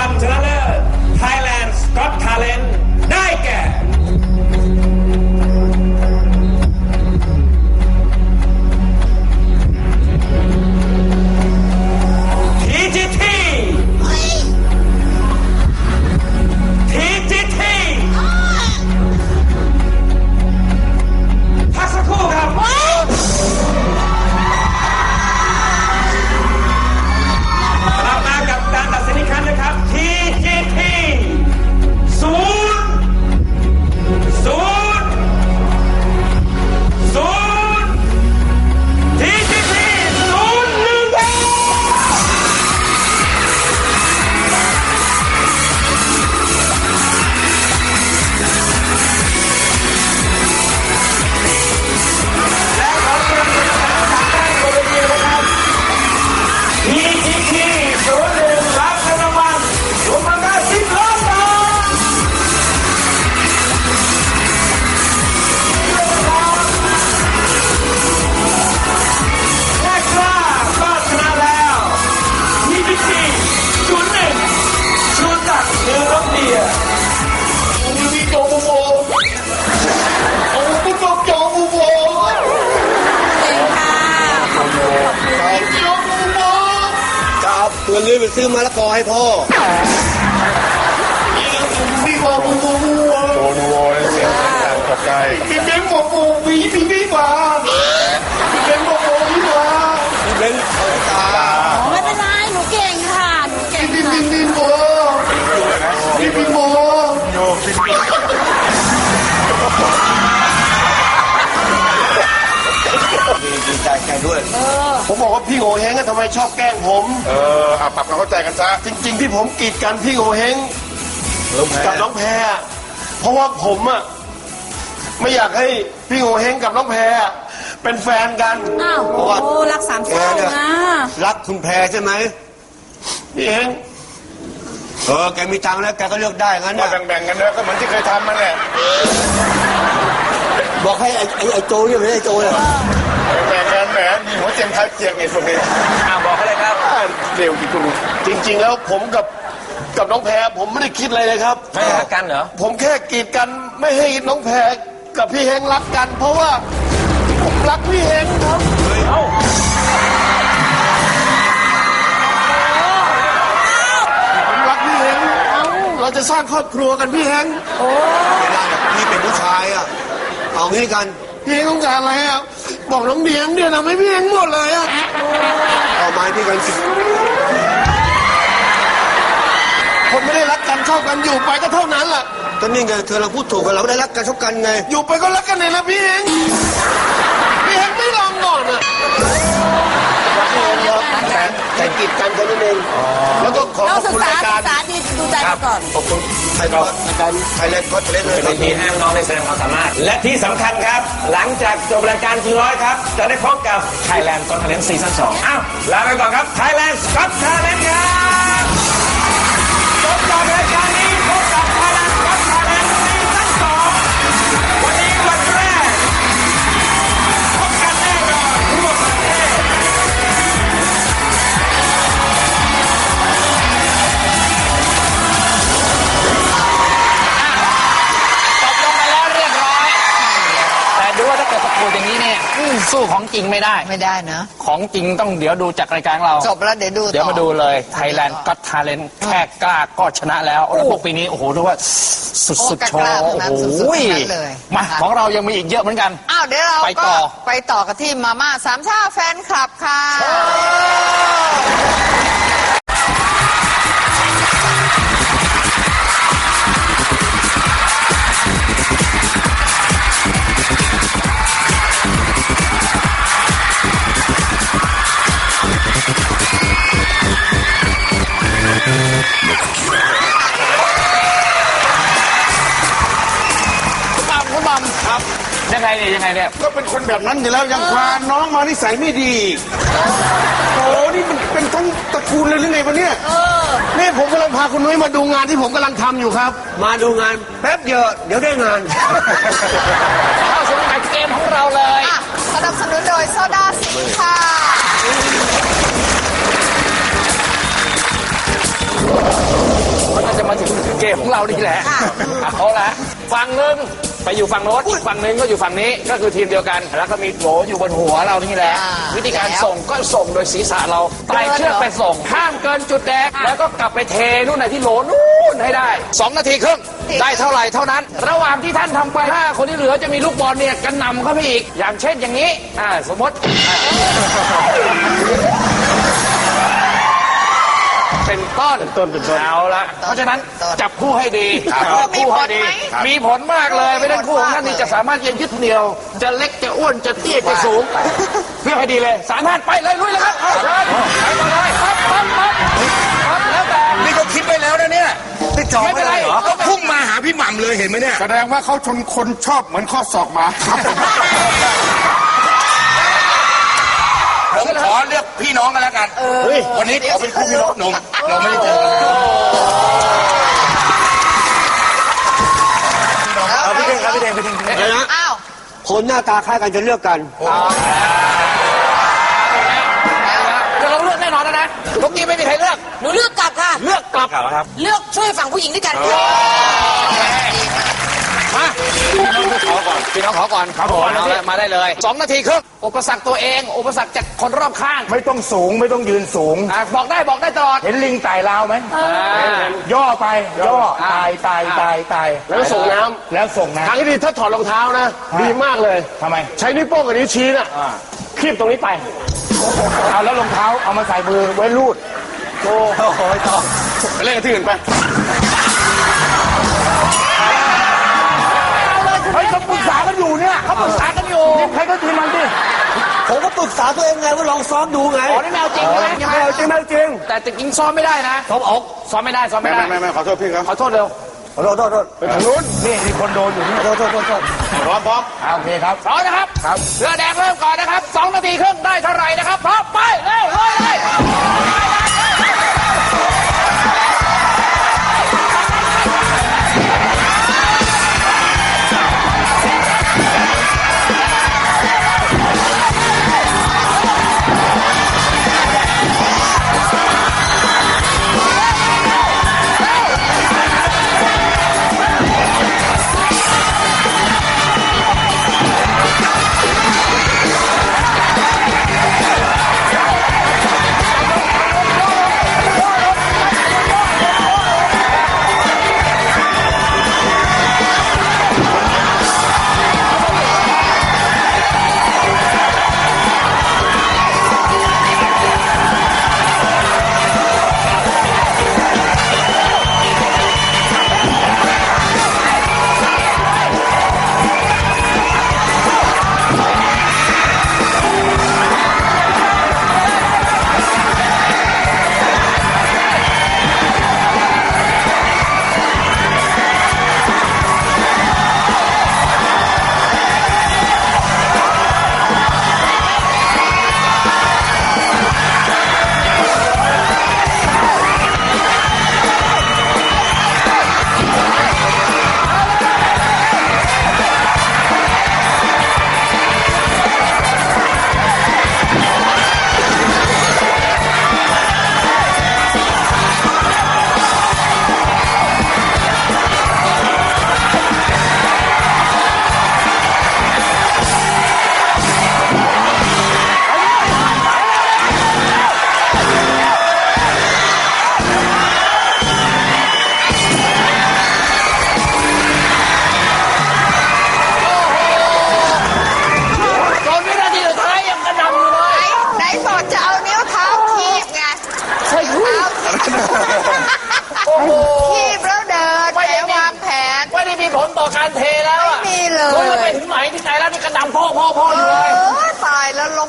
วัลชนะ จะเอาเงินนี้ไปซื้อมะละกอให้พ่อมีโจบูโบโอ้โหเสียงดังตกใจมีเบงโบโบมีมีมีมา ผมบอกว่าพี่โงเฮงอะทำไมชอบแกล้งผม เออเอาปรับความเข้าใจกันซะจริง ๆ ที่ผมกีดกันพี่โงเฮงกับน้องแพรเพราะว่าผมอะไม่อยากให้พี่โงเฮงกับน้องแพรเป็นแฟนกันอ้าวโอ้รักสามเศร้านะรักคุณแพรใช่ไหมพี่เฮงเออแกมีตังค์แล้วแกก็เลือกได้งั้นก็นะแบ่งๆกันนะก็เหมือนที่เคยทำมันแหละบอกให้ไอ้ไอ้ไอ้โจเนี่ยไม่ใช่ไอ้โจเลย แบ่งๆกันแหมมีหัวเจียงท้ายเจียงไอ้พวกนี้อ่าบอกเขาเลยครับเร็วจริงจริง ๆ แล้วผมกับกับน้องแพรผมไม่ได้คิดอะไรเลยครับไม่รักกันเหรอผมแค่กีดกันไม่ให้น้องแพรกับพี่เฮงรักกัน เพราะว่าผมรักพี่เฮงครับเอ้าผมรักพี่เฮงเราจะสร้างครอบครัวกันพี่เฮงไม่ได้หรอกพี่เป็นผู้ชายอะเอางี้กันพี่เฮงต้องการอะไรอะ บอกน้องเดียงเดียทำให้พี่เฮงหมดเลยอะเอาไม้พี่กันสิคนไม่ได้รักกันชอบกันอยู่ไปก็เท่านั้นแหละก็นี่ไงเธอเราพูดถูกกันเราได้รักกันชอบกันไงอยู่ไปก็รักกันเลยนะพี่เฮง กีดกันแค่นั้นเองแล้วก็ขอเราขอบศึกคุณษารายศึการกษาดีดูใจกันก่อน ขอบคุณไทยก็รายการไทยแลนด์ก็เล่นเลยเป็นทีให้น้องๆได้แสดงความสามารถ และที่สำคัญครับ หลังจากจบรายการทีร้อยครับ จะได้พบกับ Thailand Got Talent ซีซั่น2อ้าว ลาไปก่อนครับ Thailand Got Talent ครับจบจากรายการ สู้ของจริงไม่ได้ ไม่ได้นะ ของจริงต้องเดี๋ยวดูจากรายการเรา จบแล้วเดี๋ยวดูต่อเดี๋ยวมาดูเลย Thailand Got Talent แค่กล้าก็ชนะแล้วแล้วพวกปีนี้โอ้โหถือว่าสุดๆโชว์โอ้โหมาของเรายังมีอีกเยอะเหมือนกันอ้าวเดี๋ยวเราไปต่ก็อไปต่อกันที่มาม่าสามชาแฟนคลับค่ะ ยังไงเนี่ยยังไงเนี่ย ก็เป็นคนแบบนั้นอยู่แล้วยังพาน้องมานิสัยไม่ดีโอ้นี่มันเป็นทั้งตระกูลเลยหรือไงวะเนี่ยนี่ผมกำลังพาคุณนุ้ยมาดูงานที่ผมกำลังทำอยู่ครับ มาดูงานแป๊บเดียวเดี๋ยวได้งาน เข้าสู่รายการเกมของเราเลย อะสนับสนุนโดยโซดาสิงค์ค่ะเกมของเรานี่แหละเอาละฝั่งหนึ่ง ไปอยู่ฝั่งโน้นอีกฝั่งหนึ่งก็อยู่ฝั่งนี้ก็คือทีมเดียวกัน แล้วก็มีโหลอยู่บนหัวเรานี่แหละ อ่าวิธีการแล้วส่งก็ส่งโดยศีรษะเราไต่เชือกไปส่งห้ามเกินจุดแดงแล้วก็กลับไปเทนู่นไหนที่โหลนู่นให้ได้สองนาทีครึ่งได้เท่าไหร่เท่านั้น ระหว่างที่ท่านทำไปถ้าคนที่เหลือจะมีลูกบอลเนี่ยกระหน่ำเข้าไปอีก อย่างเช่นอย่างนี้อ่าสมมติอ่าเป็น ต้นต้นเป็นต้นเอาละเพราะฉะนั้นจับคู่ให้ดีครับจับคู่ให้ดีมีผลไหมมีผลมากเลยไม่ได้คู่ของท่านนี่จะสามารถเย็นยึดเหนี่ยว จะเล็กจะอ้วนจะเตี้ยจะสูงเพื่อให้ดีเลยสามท่านไปเลยลุยเลยครับเอาเชิญไปก่อนเลยปั๊บปั๊บปั๊บปั๊บแล้วแต่นี่เขาคิดไว้แล้วนะเนี่ยที่จองไม่เป็นไรเขาพุ่งมาหาพี่หม่ำเลยเห็นไหมเนี่ยแสดงว่าเขาชนคนชอบเหมือนข้อศอกหมาครับ พี่น้องกันแล้วกันวันนี้ขอเป็นคู่พี่น้องหนุ่มเราไม่ได้เจอกันนานเอาพี่เด้งครับพี่เด้งพี่เด้งพี่เด้งอ้าวคนหน้าตาคล้ายกันจะเลือกกันเดี๋ยวเราเลือกแน่นอนแล้วนะทุกทีไม่มีใครเลือก หนูเลือกกลับค่ะ เลือกกลับเลือกช่วยฝั่งผู้หญิงด้วยกันมาขอก่อน พี่น้องขอก่อนครับผมเอาละมาได้เลยสองนาทีครึ่งอุปสรรคตัวเอง อุปสรรคจากคนรอบข้างไม่ต้องสูงไม่ต้องยืนสูง อะบอกได้บอกได้ตลอดเห็นลิงไต่ราวไหมอ่าย่อไปย่ออ่าตายตายตายตายแล้วส่งน้ำแล้วส่งน้ทางที่ดีถ้าถอดรองเท้านะ ดีมากเลยำทำไมใช้นิ้วโป้งกับนิ้วชี้น่ะคีบตรงนี้ไป เอาแล้วรองเท้าเอามาใส่มือไว้รูดโอ้โหต่อไปเล่นกับที่อื่นไป ปรึกษากันอยู่ใครก็ทีมมันดิผมก็ปรึกษาตัวเองไงว่าลองซ้อมดูไงอ๋อนี่แมวจริงใช่ไหมไม่เอาจริงไม่เอาจริง แต่จริงๆซ้อมไม่ได้นะซ้อมออกซ้อมไม่ได้ซ้อมไม่ไม่ได้ไม่ไม่ขอโทษพี่ครับขอโทษเร็วขอโทษโทษโทษไปทางนู้นนี่มีคนโดนอยู่นี่โทษโทษโทษโทษพร้อมพร้อมโอเคครับพร้อมนะครับเรือแดงเริ่มก่อนนะครับสองนาทีครึ่งได้เท่าไหร่นะครับพร้อมไปเร็วเลยเลย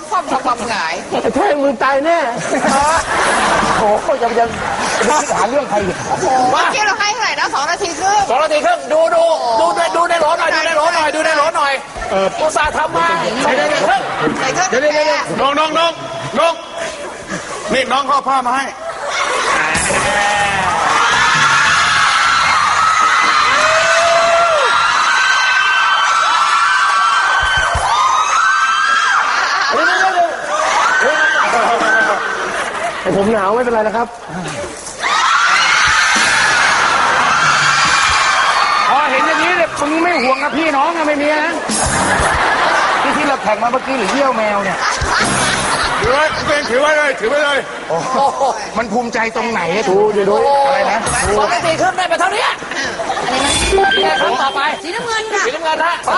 มคว่ำความหงายแท่งมือตายแน่โอ้โหยังยังไม่คิดหาเรื่องใครอีกเมื่อกี้เราให้เท่าไหร่นะสองนาทีครึ่งสองนาทีครึ่งดูดูดูในดูในโหลหน่อยดูในโหลหน่อยดูในโหลหน่อยอุตส่าห์ทำมาสองนาทีครึ่งใส่เครื่องเดี๋ยวเดี๋ยวเดี๋ยวน้องน้องน้องน้องนี่น้องเขาเอาผ้ามาให้ ผมหนาวไม่เป็นไรนะครับห่วงนะพี่น้องอะไม่มีนะที่ที่เราแข่งมาเมื่อกี้หรือเยี่ยวแมวเนี่ย ถือไว้ตัวเองถือไว้เลย ถือไว้เลย มันภูมิใจตรงไหนอะดูดูดูอะไรนะสองนาทีครึ่งได้ไปเท่านี้นี่ครับต่อไปสีน้ำเงินค่ะสีน้ำเงินนะพร้อ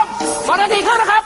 มสองนาทีครึ่งนะครับ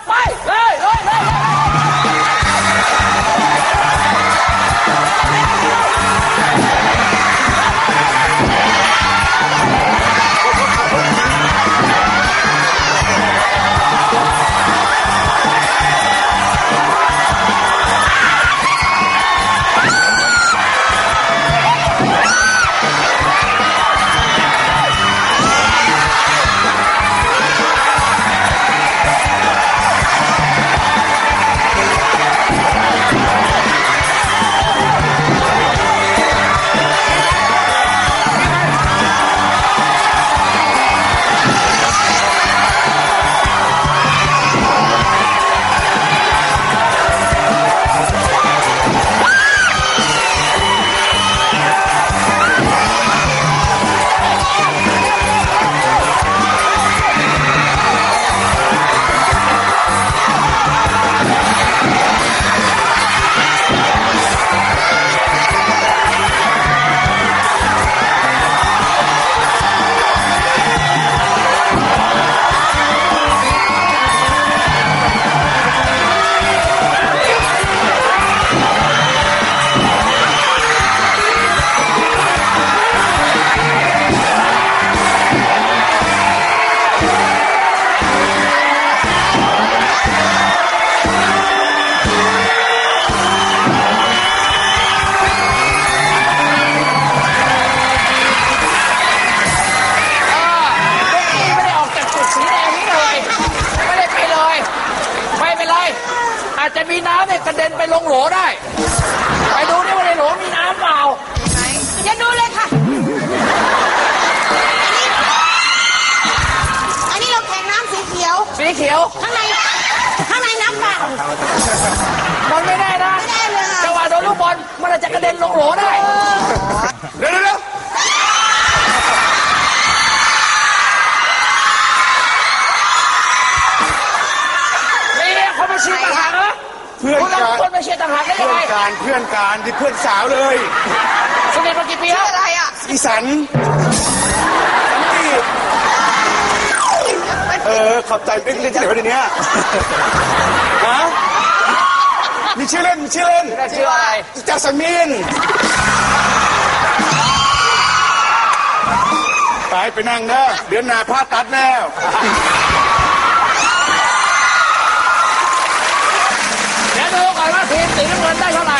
มันอาจจะกระเด็นลงโหลได้ เดี๋ยวเดี๋ยวเดี๋ยวนี่เขามาเชียร์ต่างหากเหรอเพื่อนคุณกัต้องนคนมาเชียร์ต่างหากได้เพื่ยังอไงนการเพื่อนการที่เพื่อนสาวเลย สนิทมากี่ปีแล้วอะไรอะอีสันนี่เออขอบใจเล่นเล่นที่ไหนวะเดี๋ยวนี้ฮะ มีชื่อเล่น มีชื่อเล่นชื่ออะไรจัสมินไปไปนั่งเนอะเดือนหน้าผ้าตัดแล้วเดี๋ยวดูก่อนว่าทีมสีน้ำเงินได้เท่าไหร่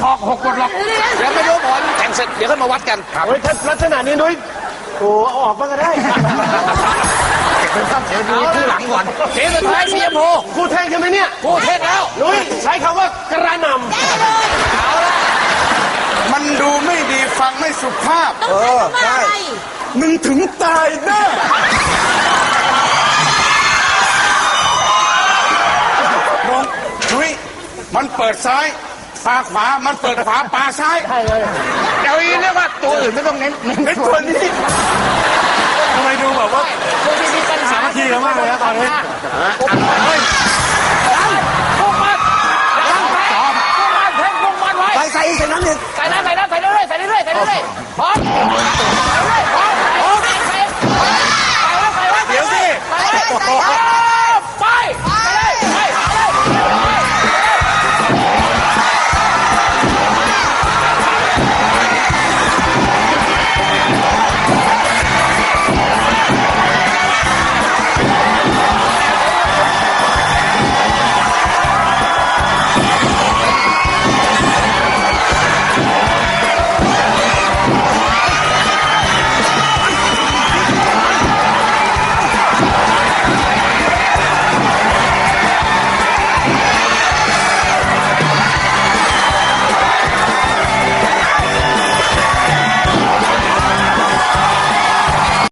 ชอกหกหมดหรอกยังไม่รู้ผลแข่งเสร็จเดี๋ยวค่อยมาวัดกันโอ้ยถ้าลักษณะนี้นุ้ยโอ้เอาออกมาก็ได้ดูที่หลังก่อนทีมสุดท้ายสีชมพูกูแทงใช่ไหมเนี่ยกูเทศแล้วนุ้ยใช้คำว่ากระหนำเอาละมันดูไม่ดีฟังไม่สุภาพต้องใช้คำว่าอะไรมึงถึงตายแน่น้องนุ้ยมันเปิดซ้าย ปาขวา มันเปิดขวาปาซ้ายใช่เลยเดี๋ยวอีเรียกว่าตัวอื่นไม่ต้องเน้นเน้นตัวนี้ทำไมดูแบบว่าคุณมีมีปัญหาสามัคคีกันมากเลยนะตอนนี้เฮ้